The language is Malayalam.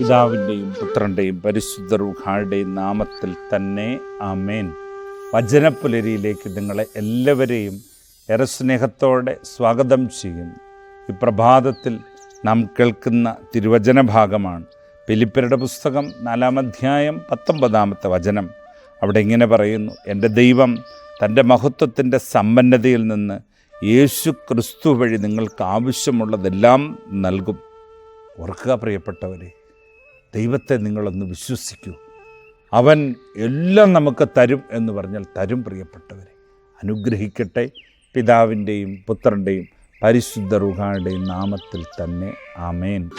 പിതാവിന്റെയും പുത്രന്റെയും പരിശുദ്ധ റുഹാളുടെയും നാമത്തിൽ തന്നെ അമേൻ വചനപ്പുലരിയിലേക്ക് നിങ്ങളെ എല്ലാവരെയും ഏറെ സ്നേഹത്തോടെ സ്വാഗതം ചെയ്യുന്നു. ഈ പ്രഭാതത്തിൽ നാം കേൾക്കുന്ന തിരുവചന ഭാഗമാണ്. ഫിലിപ്പരുടെ പുസ്തകം നാലാം അധ്യായം പത്തൊമ്പതാമത്തെ വചനം. അവിടെ ഇങ്ങനെ പറയുന്നു എന്റെ ദൈവം തന്റെ മഹത്വത്തിന്റെ സമ്പന്നതയിൽ നിന്ന് യേശു ക്രിസ്തു വഴി നിങ്ങൾക്ക് ആവശ്യമുള്ളതെല്ലാം നൽകും. ഓർക്കുക പ്രിയപ്പെട്ടവരെ ദൈവത്തെ നിങ്ങളൊന്ന് വിശ്വസിക്കൂ. അവൻ എല്ലാം നമുക്ക് തരും എന്ന് പറഞ്ഞാൽ തരും പ്രിയപ്പെട്ടവരെ. അനുഗ്രഹിക്കട്ടെ. പിതാവിന്റെയും പുത്രന്റെയും പരിശുദ്ധ റുഹായുടെയും നാമത്തിൽ തന്നെ. ആമേൻ.